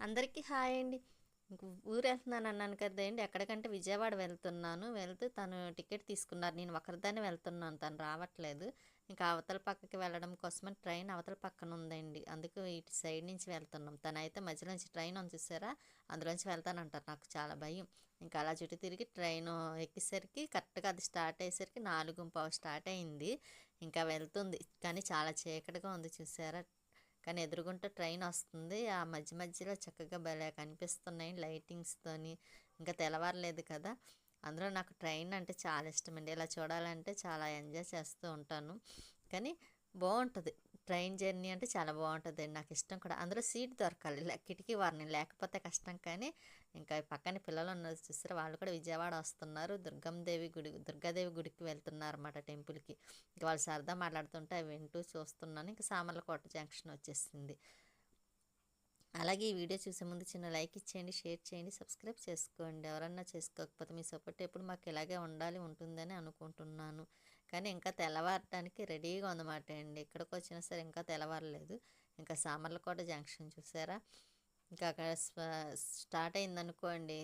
అందరికీ హాయ్ అండి. ఊరు వెళ్తున్నాను అన్నాను కదండి ఎక్కడికంటే విజయవాడ వెళ్తున్నాను. వెళ్తూ తను టికెట్ తీసుకున్నారు. నేను ఒకరిదాన్ని వెళ్తున్నాను. తను రావట్లేదు. ఇంకా అవతల పక్కకి వెళ్ళడం కోసమని ట్రైన్ అవతల పక్కన ఉందండి. అందుకు ఇటు సైడ్ నుంచి వెళ్తున్నాం. తను అయితే మధ్యలో నుంచి ట్రైన్ ఉంది చూసారా? అందులోంచి వెళ్తానంటారు. నాకు చాలా భయం. ఇంకా అలా చుట్టూ తిరిగి ట్రైన్ ఎక్కేసరికి కరెక్ట్గా అది స్టార్ట్ అయ్యేసరికి నాలుగు పావు స్టార్ట్ అయింది. ఇంకా వెళ్తుంది. కానీ చాలా చీకటిగా ఉంది చూసారా? కానీ ఎదురుగుంట ట్రైన్ వస్తుంది. ఆ మధ్య మధ్యలో చక్కగా భలే కనిపిస్తున్నాయి లైటింగ్స్తోని. ఇంకా తెల్లవారలేదు కదా. అందులో నాకు ట్రైన్ అంటే చాలా ఇష్టం అండి ఇలా చూడాలంటే చాలా ఎంజాయ్ చేస్తూ ఉంటాను. కానీ బాగుంటుంది ట్రైన్ జర్నీ అంటే చాలా బాగుంటుంది నాకు ఇష్టం కూడా. అందులో సీట్ దొరకాలి. కిటికీ వారిని లేకపోతే కష్టం కానీ ఇంకా పక్కన పిల్లలు ఉన్నారు చూస్తారు వాళ్ళు కూడా విజయవాడ వస్తున్నారు. దుర్గందేవి గుడి దుర్గాదేవి గుడికి వెళ్తున్నారు అన్నమాట టెంపుల్కి. ఇంకా వాళ్ళు సరదా మాట్లాడుతుంటే అవి వింటూ చూస్తున్నాను. ఇంకా సామర్లకోట జంక్షన్ వచ్చేసింది. అలాగే ఈ వీడియో చూసే ముందు చిన్న లైక్ ఇచ్చేయండి షేర్ చేయండి సబ్స్క్రైబ్ చేసుకోండి. ఎవరన్నా చేసుకోకపోతే మీ సపోర్ట్ ఎప్పుడు మాకు ఇలాగే ఉండాలి ఉంటుందని అనుకుంటున్నాను. కానీ ఇంకా తెల్లవారటానికి రెడీగా ఉందన్నమాట అండి. ఇక్కడికి వచ్చినా సరే ఇంకా తెల్లవారలేదు. ఇంకా సామర్లకోట జంక్షన్ చూసారా? ఇంకా అక్కడ స్టార్ట్ అయిందనుకోండి.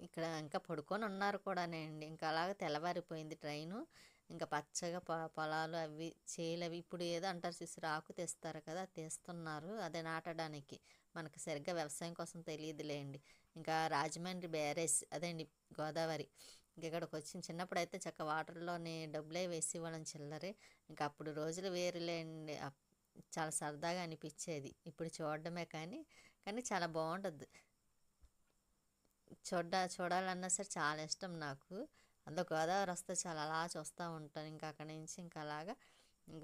ఇక్కడ ఇంకా పడుకొని ఉన్నారు కూడానే అండి. ఇంకా అలాగ తెల్లవారిపోయింది ట్రైను. ఇంకా పచ్చగా పొలాలు అవి చేలు అవి ఇప్పుడు ఏదో అంటారు చూసి ఆకు తెస్తారు కదా తీస్తున్నారు. అదే నాటడానికి. మనకు సరిగ్గా వ్యవసాయం కోసం తెలియదులేండి. ఇంకా రాజమండ్రి బ్యారేజ్ అదే అండి గోదావరి. ఇక్కడికి వచ్చిన చిన్నప్పుడు అయితే చక్క వాటర్లోని డబ్బులే వేసి ఇవ్వడం చిల్లరే. ఇంకా అప్పుడు రోజులు వేరులేండి. చాలా సరదాగా అనిపించేది. ఇప్పుడు చూడడమే కానీ కానీ చాలా బాగుంటుంది చూడ చూడాలన్నా సరే చాలా ఇష్టం నాకు. అందులో గోదావరి వస్తే చాలా అలా చూస్తూ ఉంటాను. ఇంకా అక్కడి నుంచి ఇంకా అలాగా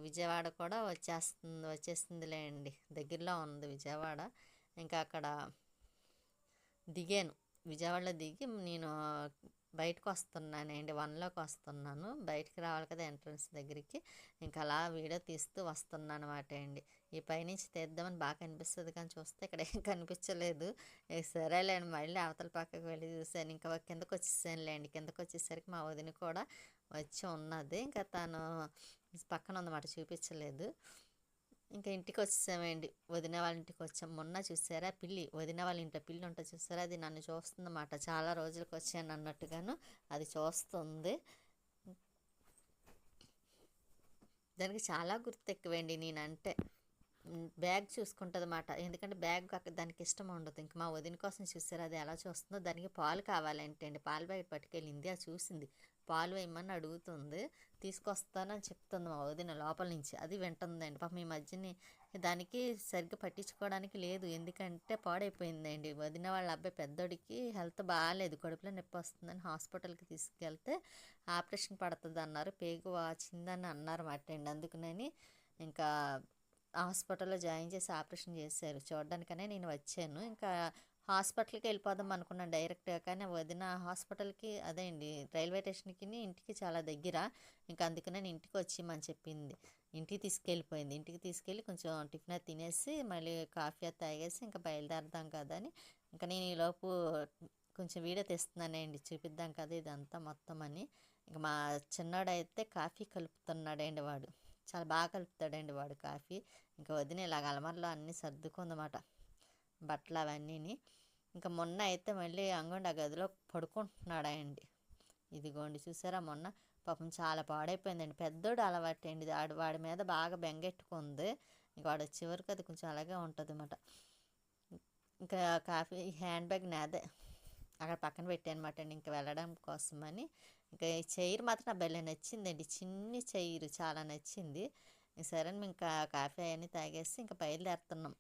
విజయవాడ కూడా వచ్చేస్తుంది వచ్చేస్తుందిలే అండి దగ్గరలో ఉంది విజయవాడ. ఇంకా అక్కడ దిగాను. విజయవాడలో దిగి నేను బయటకు వస్తున్నానండి వన్లోకి వస్తున్నాను బయటికి రావాలి కదా ఎంట్రన్స్ దగ్గరికి. ఇంకా అలా వీడియో తీస్తూ వస్తున్నాను అనమాట అండి ఈ పైనుంచి తీద్దామని బాగా కనిపిస్తుంది కానీ చూస్తే ఇక్కడ ఏం కనిపించలేదు. సరేలేండి మళ్ళీ అవతల పక్కకు వెళ్ళి చూశాను. ఇంకా కిందకు వచ్చేసానులేండి కిందకు వచ్చేసరికి మా వదిన కూడా వచ్చి ఉన్నది. ఇంకా తను పక్కన ఉందన్నమాట చూపించలేదు. ఇంకా ఇంటికి వచ్చేసామండి వదిన వాళ్ళ ఇంటికి వచ్చాం మొన్న చూసారా పిల్లి? వదిన వాళ్ళ ఇంట్లో పిల్లి ఉంటుంది చూసారా? అది నన్ను చూస్తుందన్నమాట. చాలా రోజులకు వచ్చాను అన్నట్టుగాను అది చూస్తుంది. దానికి చాలా గుర్తెక్కువండి నేనంటే. బ్యాగ్ చూసుకుంటుంది అన్నమాట ఎందుకంటే బ్యాగ్ దానికి ఇష్టం ఉండదు. ఇంక మా వదిన కోసం చూసారు? అది ఎలా చూస్తుందో దానికి పాలు కావాలంటే అండి పాలు బ్యాగ్ పట్టుకెళ్ళింది. అది చూసింది. పాలు వేయమని అడుగుతుంది. తీసుకొస్తానని చెప్తుంది మా వదిన లోపల నుంచి. అది వింటుందండి. పాపం ఈ మధ్యని దానికి సరిగ్గా పట్టించుకోవడానికి లేదు. ఎందుకంటే పాడైపోయిందండి. వదిన వాళ్ళ అబ్బాయి పెద్దోడికి హెల్త్ బాగాలేదు. కడుపులో నొప్పి వస్తుందని హాస్పిటల్కి తీసుకెళ్తే ఆపరేషన్ పడుతుంది అన్నారు. పేగు వాచిందని అన్నారు మాట అండి. అందుకనని ఇంకా హాస్పిటల్లో జాయిన్ చేసి ఆపరేషన్ చేశారు. చూడడానికనే నేను వచ్చాను. ఇంకా హాస్పిటల్కి వెళ్ళిపోదాం అనుకున్నాను డైరెక్ట్గా. కానీ వదిన హాస్పిటల్కి అదే అండి రైల్వే స్టేషన్కి ఇంటికి చాలా దగ్గర. ఇంకా అందుకనే నేను ఇంటికి వచ్చి చెప్పింది. ఇంటికి తీసుకెళ్ళిపోయింది. ఇంటికి తీసుకెళ్ళి కొంచెం టిఫిన్ తినేసి మళ్ళీ కాఫీ అది తాగేసి ఇంకా బయలుదేరదాం కదా అని. ఇంకా నేను ఈలోపు కొంచెం వీడియో తెస్తున్నానండి చూపిద్దాం కదా ఇదంతా మొత్తం అని. ఇంకా మా చిన్నోడైతే కాఫీ కలుపుతున్నాడండి వాడు. చాలా బాగా కలుపుతాడండి వాడు కాఫీ. ఇంకా వదిన ఇలాగ అలమరలో అన్నీ సర్దుకుందన్నమాట. బట్టలు అవన్నీని. ఇంకా మొన్న అయితే మళ్ళీ అంగండి ఆ గదిలో పడుకుంటున్నాడండి ఇదిగోండి చూసారా మొన్న? పాపం చాలా పాడైపోయిందండి. పెద్దోడు అలవాటు అండి వాడు వాడి మీద బాగా బెంగెట్టుకుంది. ఇంక వాడు వచ్చేవరకు అది కొంచెం అలాగే ఉంటుంది అనమాట ఇంకా కాఫీ హ్యాండ్ బ్యాగ్ నాదే. అక్కడ పక్కన పెట్టానమాట అండి ఇంకా వెళ్ళడం కోసమని. ఇంకా ఈ చైర్ మాత్రం నా బెల్లె నచ్చిందండి. చిన్ని చైర్ చాలా నచ్చింది. సరే ఇంకా కాఫీ అవన్నీ తాగేసి ఇంకా బయలుదేరుతున్నాం.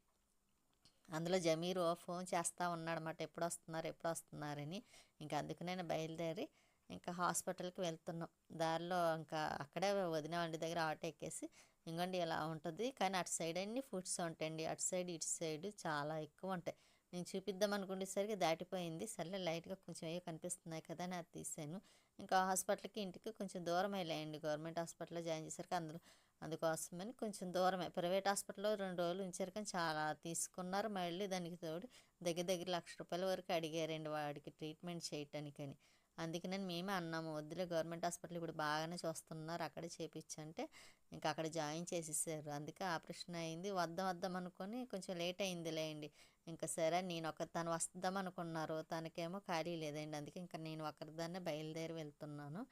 అందులో జమీరు ఫోన్ చేస్తూ ఉన్నాడనమాట ఎప్పుడు వస్తున్నారు ఎప్పుడు వస్తున్నారని ఇంకా అందుకనే బయలుదేరి ఇంకా హాస్పిటల్కి వెళ్తున్నాం. దారిలో ఇంకా అక్కడే వదిన వండి దగ్గర ఆటో ఎక్కేసి ఇంకోండి ఇలా ఉంటుంది. కానీ అటు సైడ్ అన్ని ఫుడ్స్ ఉంటాయండి. అటు సైడ్ ఇటు సైడ్ చాలా ఎక్కువ ఉంటాయి. నేను చూపిద్దాం అనుకునేసరికి దాటిపోయింది. సర్లే లైట్గా కొంచెం ఏవో కనిపిస్తున్నాయి కదా అని అది తీసాను. ఇంకా హాస్పిటల్కి ఇంటికి కొంచెం దూరం వెళ్ళాయండి గవర్నమెంట్ హాస్పిటల్లో జాయిన్ చేసరికి అందులో అందుకోసమని కొంచెం దూరమే. ప్రైవేట్ హాస్పిటల్లో రెండు రోజులు ఉంచారు కానీ చాలా తీసుకున్నారు మళ్ళీ దానికి తోడు దగ్గర దగ్గర లక్ష రూపాయల వరకు అడిగారండి వాడికి ట్రీట్మెంట్ చేయటానికని. అందుకని మేమే అన్నాము వద్దులే గవర్నమెంట్ హాస్పిటల్ ఇప్పుడు బాగానే చూస్తున్నారు అక్కడే చేపించంటే ఇంకా అక్కడ జాయిన్ చేసేసారు. అందుకే ఆపరేషన్ అయింది. వద్దాం వద్దాం అనుకొని కొంచెం లేట్ అయింది లేండి ఇంకా సరే నేను ఒక తను వస్తాం అనుకున్నారు తనకేమో ఖాళీ లేదండి. అందుకే ఇంకా నేను ఒకరిదాన్నే బయలుదేరి వెళ్తున్నాను.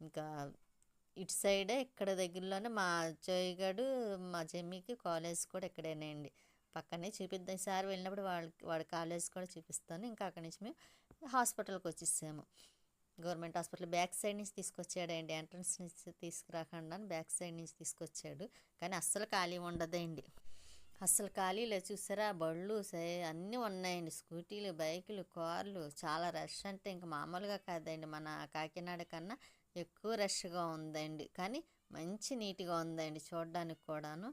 ఇంకా ఇటు సైడే ఇక్కడ దగ్గరలోనే మా జోయిగడు మా జమ్మికి కాలేజ్ కూడా ఇక్కడేనండి పక్కనే చూపిద్దాం. ఈసారి వెళ్ళినప్పుడు వాళ్ళకి వాడి కాలేజ్ కూడా చూపిస్తాను. ఇంకా అక్కడి నుంచి మేము హాస్పిటల్కి వచ్చేసాము. గవర్నమెంట్ హాస్పిటల్ బ్యాక్ సైడ్ నుంచి తీసుకొచ్చాడండి ఎంట్రన్స్ నుంచి తీసుకురాకుండా బ్యాక్ సైడ్ నుంచి తీసుకొచ్చాడు. కానీ అస్సలు ఖాళీ ఉండదండి. అస్సలు ఖాళీ చూసారా? బళ్ళు సే అన్నీ ఉన్నాయండి. స్కూటీలు బైకులు కార్లు చాలా రష్ అంటే ఇంకా మామూలుగా కాదండి. మన కాకినాడ కన్నా ఎక్కువ రష్గా ఉందండి. కానీ మంచి నీట్గా ఉందండి చూడడానికి కూడాను.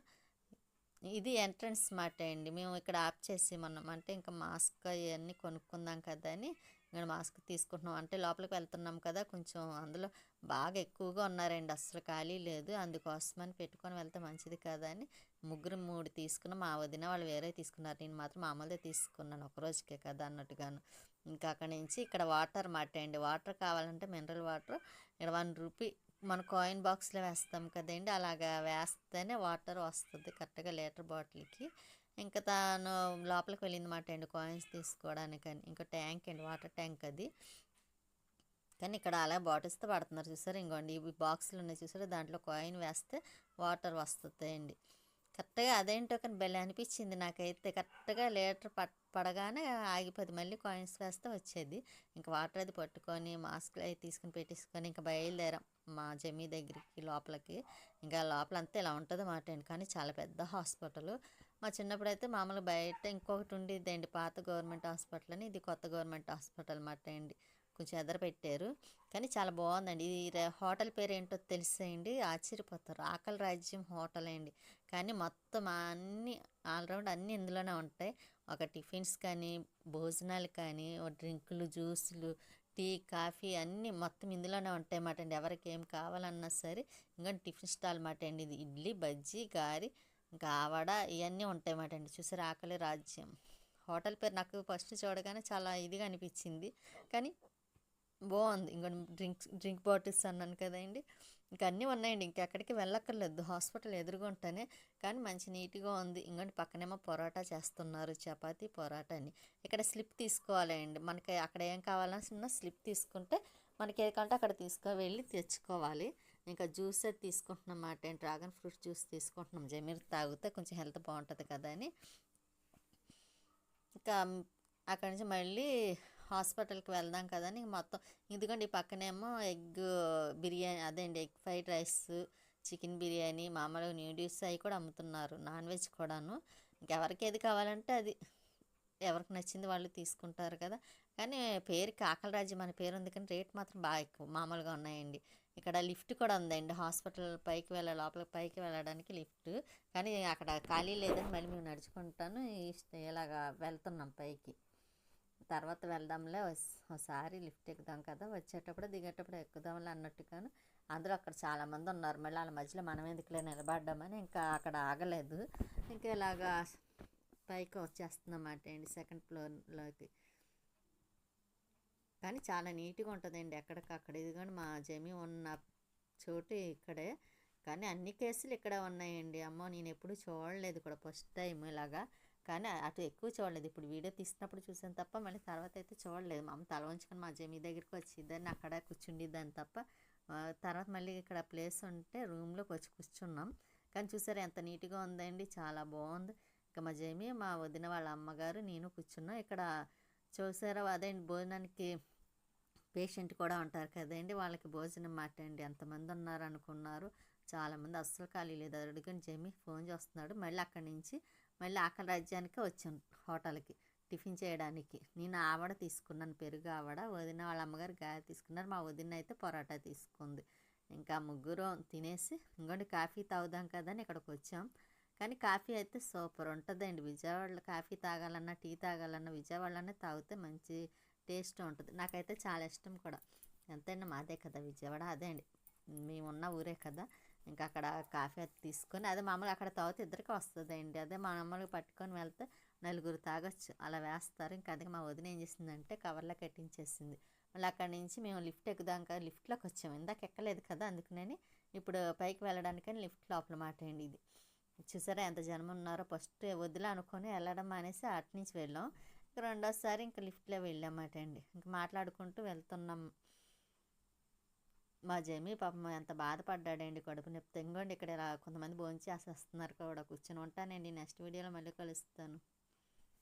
ఇది ఎంట్రన్స్ మాట అండి. మేము ఇక్కడ ఆప్ చేసి మనం అంటే ఇంకా మాస్క్ అవన్నీ కొనుక్కుందాం కదా అని నేను మాస్క్ తీసుకుంటున్నాం అంటే లోపలికి వెళ్తున్నాం కదా కొంచెం అందులో బాగా ఎక్కువగా ఉన్నారండి. అస్సలు ఖాళీ లేదు. అందుకోసమని పెట్టుకొని వెళ్తే మంచిది కదా అని ముగ్గురు మూడు తీసుకున్నాం మా వదిన వాళ్ళు వేరే తీసుకున్నారు. నేను మాత్రం మామూలుగా తీసుకున్నాను ఒక రోజుకే కదా అన్నట్టుగాను. ఇంకా అక్కడి నుంచి ఇక్కడ వాటర్ మాట వాటర్ కావాలంటే మినరల్ వాటర్ ఇక్కడ వన్ రూపీ మన కాయిన్ బాక్స్లో వేస్తాం కదండి. అలాగా వేస్తేనే వాటర్ వస్తుంది కరెక్ట్గా లీటర్ బాటిల్కి. ఇంకా తాను లోపలికి వెళ్ళిందన్నమాట అండి కాయిన్స్ తీసుకోవడానికని. ఇంకా ట్యాంక్ అండి వాటర్ ట్యాంక్ అది. కానీ ఇక్కడ అలా బాటిల్స్తో పడుతున్నారు చూసారు? ఇంకోండి ఇవి బాక్సులు ఉన్నాయి చూసారు? దాంట్లో కాయిన్ వేస్తే వాటర్ వస్తుందండి కరెక్ట్గా అదేంటో కానీ బెల్ అనిపించింది నాకైతే. కరెక్ట్గా లీటర్ పట్ పడగానే ఆగిపోద్ది. మళ్ళీ కాయిన్స్ వేస్తే వచ్చేది. ఇంకా వాటర్ అది పట్టుకొని మాస్క్లు అవి తీసుకుని పెట్టేసుకొని ఇంకా బయలుదేరాం మా జమీ దగ్గరికి లోపలికి. ఇంకా లోపల అంతా ఇలా ఉంటుంది మాట అండి. కానీ చాలా పెద్ద హాస్పిటల్. మా చిన్నప్పుడు అయితే మామూలుగా బయట ఇంకొకటి ఉండేదండి పాత గవర్నమెంట్ హాస్పిటల్ అని ఇది కొత్త గవర్నమెంట్ హాస్పిటల్ మాట అండి. కొంచెం ఎదర పెట్టారు. కానీ చాలా బాగుందండి. ఈ హోటల్ పేరు ఏంటో తెలిసేయండి. ఆశ్చర్యపోతారు. ఆకలి రాజ్యం హోటల్ అండి. కానీ మొత్తం అన్ని ఆల్రౌండ్ అన్నీ ఇందులోనే ఉంటాయి. ఒక టిఫిన్స్ కానీ భోజనాలు కానీ డ్రింకులు జ్యూసులు టీ కాఫీ అన్నీ మొత్తం ఇందులోనే ఉంటాయి మాట అండి. ఎవరికి ఏం కావాలన్నా సరే. ఇంకా టిఫిన్ స్టాల్ మాట అండి ఇది. ఇడ్లీ బజ్జీ గారి గావడ ఇవన్నీ ఉంటాయి అండి. చూసారు ఆకలి రాజ్యం. హోటల్ పేరు నాకు ఫస్ట్ చూడగానే చాలా ఇదిగా అనిపించింది. కానీ బాగుంది. ఇంకా డ్రింక్స్ డ్రింక్ బాటిల్స్ అన్నాను కదండి. ఇంకా అన్నీ ఉన్నాయండి. ఇంకెక్కడికి వెళ్ళక్కర్లేదు. హాస్పిటల్ ఎదురుగుంటానే కానీ మంచి నీట్గా ఉంది. ఇంకోటి పక్కనేమో పొరాటా చేస్తున్నారు. చపాతి పొరాటా అని ఇక్కడ స్లిప్ తీసుకోవాలండి మనకి అక్కడ ఏం కావాలన్నా స్లిప్ తీసుకుంటే మనకి ఏ కంటే అక్కడ తీసుకు వెళ్ళి తెచ్చుకోవాలి. ఇంకా జ్యూస్ అది తీసుకుంటున్నాం మాట డ్రాగన్ ఫ్రూట్ జ్యూస్ తీసుకుంటున్నాం జమీర్ తాగితే కొంచెం హెల్త్ బాగుంటుంది కదా అని. ఇంకా అక్కడి నుంచి మళ్ళీ హాస్పిటల్కి వెళ్దాం కదా అని మొత్తం ఎందుకంటే ఈ పక్కనేమో ఎగ్ బిర్యానీ అదేండి egg fried rice chicken biryani మామూలుగా న్యూడిల్స్ అవి కూడా అమ్ముతున్నారు. నాన్ వెజ్ కూడాను. ఇంకెవరికి ఏది కావాలంటే అది. ఎవరికి నచ్చింది వాళ్ళు తీసుకుంటారు కదా. కానీ పేరుకి ఆకలి మన అనే పేరు ఉంది కానీ రేట్ మాత్రం బాగా ఎక్కువ మామూలుగా ఉన్నాయండి. ఇక్కడ లిఫ్ట్ కూడా ఉందండి. హాస్పిటల్ పైకి వెళ్ళ లోపల పైకి వెళ్ళడానికి లిఫ్ట్. కానీ అక్కడ ఖాళీ లేదని మళ్ళీ మేము నడుచుకుంటాను. ఇలాగా వెళ్తున్నాం పైకి. తర్వాత వెళ్దాంలే. ఒకసారి లిఫ్ట్ ఎక్కుదాం కదా. వచ్చేటప్పుడు దిగేటప్పుడు ఎక్కుదాంలే అన్నట్టుగాను. అందరూ అక్కడ చాలామంది ఉన్నారు. మళ్ళీ వాళ్ళ మధ్యలో మనం ఎందుకులే నిలబడ్డామని ఇంకా అక్కడ ఆగలేదు. ఇంకా ఇలాగా పైకి వచ్చేస్తుందన్నమాట అండి సెకండ్ ఫ్లోర్లోకి. కానీ చాలా నీట్గా ఉంటుందండి ఎక్కడికక్కడ. ఇదిగోండి మా జమీ ఉన్న చోటు ఇక్కడే. కానీ అన్ని కేసులు ఇక్కడ ఉన్నాయండి. అమ్మో నేను ఎప్పుడు చూడలేదు కూడా ఫస్ట్ టైం ఇలాగా. కానీ అటు ఎక్కువ చూడలేదు. ఇప్పుడు వీడియో తీసినప్పుడు చూసాను తప్ప మళ్ళీ తర్వాత అయితే చూడలేదు. మా అమ్మ తల వంచుకొని మా జమీ దగ్గరికి వచ్చిద్దని అక్కడ కూర్చుండిద్దని తప్ప. తర్వాత మళ్ళీ ఇక్కడ ప్లేస్ ఉంటే రూమ్లోకి వచ్చి కూర్చున్నాం. కానీ చూసారా ఎంత నీట్గా ఉందండి. చాలా బాగుంది. ఇంకా మా మా వదిన వాళ్ళ అమ్మగారు నేను కూర్చున్నాం. ఇక్కడ చూసారా అదే భోజనానికి పేషెంట్ కూడా ఉంటారు కదండి వాళ్ళకి భోజనం మాట అండి ఎంతమంది ఉన్నారు అనుకున్నారు. చాలామంది అస్సలు ఖాళీ లేదు. అడుగుని జమి ఫోన్ చేస్తున్నాడు. మళ్ళీ అక్కడి నుంచి మళ్ళీ ఆకలి రాజ్యానికి వచ్చాను హోటల్కి టిఫిన్ చేయడానికి. నేను ఆవడ తీసుకున్నాను పెరుగు ఆవడ. వదిన వాళ్ళ అమ్మగారు గాయ తీసుకున్నారు. మా వదిన అయితే పొరాటా తీసుకుంది. ఇంకా ముగ్గురు తినేసి ఇంకోటి కాఫీ తాగుదాం కదా అని ఇక్కడికి వచ్చాం. కానీ కాఫీ అయితే సూపర్ ఉంటుందండి. విజయవాడలో కాఫీ తాగాలన్నా టీ తాగాలన్నా విజయవాడలోనే తాగితే మంచి టేస్ట్ ఉంటుంది. నాకైతే చాలా ఇష్టం కూడా. ఎంతైనా మాదే కదా విజయవాడ అదే అండి. మేమున్న ఊరే కదా. ఇంకా అక్కడ కాఫీ అది తీసుకొని అదే మామూలుగా అక్కడ తాగితే ఇద్దరికి వస్తుందండి. అదే మా మామూలుగా పట్టుకొని వెళ్తే నలుగురు తాగొచ్చు. అలా వేస్తారు. ఇంకా అదే మా వదిన ఏం చేసిందంటే కవర్లో కట్టించేసింది. మళ్ళీ అక్కడి నుంచి మేము లిఫ్ట్ ఎక్కుదాం కదా లిఫ్ట్లోకి వచ్చాము. ఇందాక ఎక్కలేదు కదా అందుకని ఇప్పుడు పైకి వెళ్ళడానికని లిఫ్ట్ లోపల మాట అండి ఇది. చూసారా ఎంత జనం ఉన్నారో ఫస్ట్ వదిలే అనుకొని వెళ్ళడం అనేసి అటు నుంచి వెళ్ళాం. ఇంక రెండోసారి ఇంకా లిఫ్ట్లో వెళ్ళామాట అండి. ఇంకా మాట్లాడుకుంటూ వెళ్తున్నాం. మా జమీ పాపం ఎంత బాధపడ్డాడండి కడుపు నొప్పి. ఇంకోండి ఇక్కడ ఇలా కొంతమంది భోంచేసి వస్తున్నారు కూడా కూర్చొని ఉంటానండి. నెక్స్ట్ వీడియోలో మళ్ళీ కలుస్తాను.